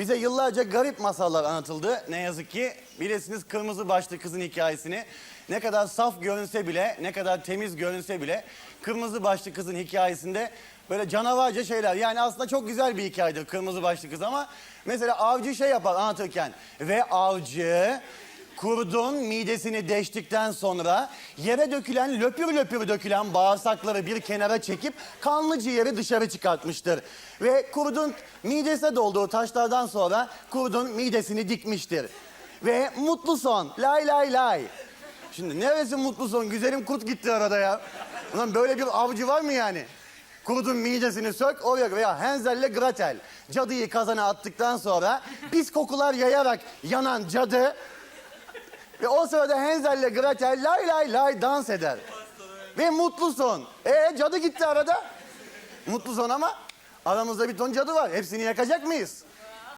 Bize yıllarca garip masallar anlatıldı. Ne yazık ki bilirsiniz kırmızı başlı kızın hikayesini. Ne kadar saf görünse bile, ne kadar temiz görünse bile kırmızı başlı kızın hikayesinde böyle canavarca şeyler. Yani aslında çok güzel bir hikayedir kırmızı başlı kız ama mesela avcı şey yapar anlatırken ve avcı Kurdun midesini deştikten sonra yere dökülen löpür löpür dökülen bağırsakları bir kenara çekip kanlı ciğeri dışarı çıkartmıştır. Ve kurdun midesine dolduğu taşlardan sonra kurdun midesini dikmiştir. Ve mutlu son lay lay lay. Şimdi neresi mutlu son güzelim kurt gitti arada ya. Ulan böyle bir avcı var mı yani? Kurdun midesini sök oraya veya Hansel ile Gretel. Cadıyı kazana attıktan sonra pis kokular yayarak yanan cadı ve o sırada Hansel ile Gretel lay lay lay dans eder. Ve mutlu son. E cadı gitti arada. Mutlu son ama aramızda bir ton cadı var. Hepsini yakacak mıyız?